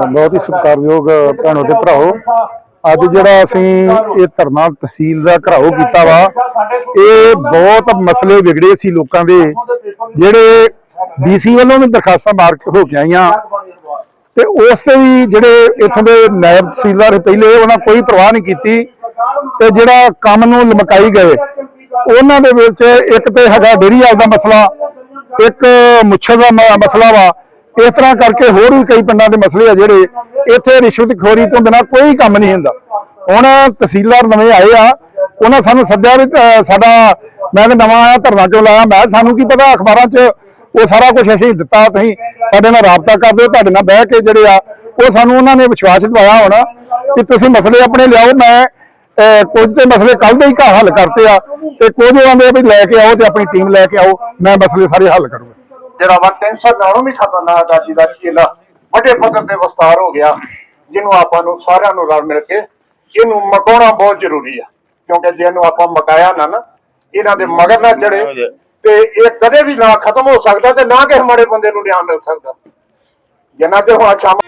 ਬਹੁਤ ਹੀ ਸਤਿਕਾਰਯੋਗ ਭੈਣੋ ਤੇ ਭਰਾਓ। ਅੱਜ ਜਿਹੜਾ ਅਸੀਂ ਇਹ ਧਰਨਾ ਤਹਿਸੀਲ ਦਾ ਘਰਾਓ ਕੀਤਾ ਵਾ, ਇਹ ਬਹੁਤ ਮਸਲੇ ਵਿਗੜੇ ਸੀ ਲੋਕਾਂ ਦੇ, ਜਿਹੜੇ ਡੀਸੀ ਵੱਲੋਂ ਵੀ ਦਰਖਾਸਤਾਂ ਮਾਰ ਕੇ ਹੋ ਕੇ ਆਈਆਂ। ਤੇ ਉਸ ਤੇ ਵੀ ਜਿਹੜੇ ਇੱਥੋਂ ਦੇ ਨਾਇਬ ਤਹਿਸੀਲਦਾਰ ਪਹਿਲੇ ਉਹਨਾਂ ਕੋਈ ਪਰਵਾਹ ਨਹੀਂ ਕੀਤੀ। ਤੇ ਜਿਹੜਾ ਕੰਮ ਨੂੰ ਲਮਕਾਈ ਗਏ, ਉਹਨਾਂ ਦੇ ਵਿੱਚ ਇੱਕ ਤੇ ਹੈਗਾ ਡੇਰੀ ਵਾਲ ਦਾ ਮਸਲਾ, ਇੱਕ ਮੁੱਛਰ ਦਾ ਮ- ਮਸਲਾ ਵਾ ਇਸ ਤਰ੍ਹਾਂ ਕਰਕੇ ਹੋਰ ਵੀ ਕਈ ਪਿੰਡਾਂ ਦੇ ਮਸਲੇ ਆ ਜਿਹੜੇ ਇੱਥੇ ਰਿਸ਼ਵਤਖੋਰੀ ਤੋਂ ਬਿਨਾ ਕੋਈ ਕੰਮ ਨਹੀਂ ਹੁੰਦਾ। ਹੁਣ ਤਹਿਸੀਲਦਾਰ ਨਵੇਂ ਆਏ ਆ, ਉਹਨਾਂ ਸਾਨੂੰ ਸੱਦਿਆ ਵੀ ਸਾਡਾ ਮੈਂ ਤਾਂ ਨਵਾਂ ਆਇਆ, ਧਰਨਾ ਕਿਉਂ ਲਾਇਆ? ਮੈਂ ਸਾਨੂੰ ਕੀ ਪਤਾ, ਅਖਬਾਰਾਂ 'ਚ ਉਹ ਸਾਰਾ ਕੁਝ ਅਸੀਂ ਦਿੱਤਾ, ਤੁਸੀਂ ਸਾਡੇ ਨਾਲ ਰਾਬਤਾ ਕਰਦੇ ਤੁਹਾਡੇ ਨਾਲ ਬਹਿ ਕੇ ਜਿਹੜੇ ਆ, ਉਹ ਸਾਨੂੰ ਉਹਨਾਂ ਨੇ ਵਿਸ਼ਵਾਸ ਦਿਵਾਇਆ ਹੋਣਾ ਕਿ ਤੁਸੀਂ ਮਸਲੇ ਆਪਣੇ ਲਿਆਓ, ਮੈਂ ਕੁਝ ਤੇ ਮਸਲੇ ਕੱਲ ਦੇ ਹੀ ਘਰ ਹੱਲ ਕਰਤੇ ਆ, ਤੇ ਕੁਝ ਆਉਂਦੇ ਆ ਵੀ ਲੈ ਕੇ ਆਓ ਤੇ ਆਪਣੀ ਟੀਮ ਲੈ ਕੇ ਆਓ, ਮੈਂ ਮਸਲੇ ਸਾਰੇ ਹੱਲ ਕਰੂੰਗਾ। ਜਿਹੜਾ ਵਾ ਕੈਂਸਰ ਨਾਲੋਂ ਵੀ ਖਤਰਨਾਕ ਆ ਜਿਹਦਾ ਚੇਲਾ ਵੱਡੇ ਪੱਧਰ ਤੇ ਵਿਸਤਾਰ ਹੋ ਗਿਆ ਜਿਹਨੂੰ ਆਪਾਂ ਨੂੰ ਸਾਰਿਆਂ ਨੂੰ ਰਲ ਮਿਲ ਕੇ ਇਹਨੂੰ ਮਕਾਉਣਾ ਬਹੁਤ ਜ਼ਰੂਰੀ ਆ ਕਿਉਂਕਿ ਜੇ ਇਹਨੂੰ ਆਪਾਂ ਮਕਾਇਆ ਨਾ ਨਾ ਇਹਨਾਂ ਦੇ ਮਗਰ ਨਾ ਚੜੇ ਤੇ ਇਹ ਕਦੇ ਵੀ ਨਾ ਖਤਮ ਹੋ ਸਕਦਾ ਤੇ ਨਾ ਕਿਸੇ ਮਾੜੇ ਬੰਦੇ ਨੂੰ ਨਿਆਂ ਮਿਲ ਸਕਦਾ। ਜਿੰਨਾ ਚਿਰ ਹੁਣ ਸ਼ਾਮ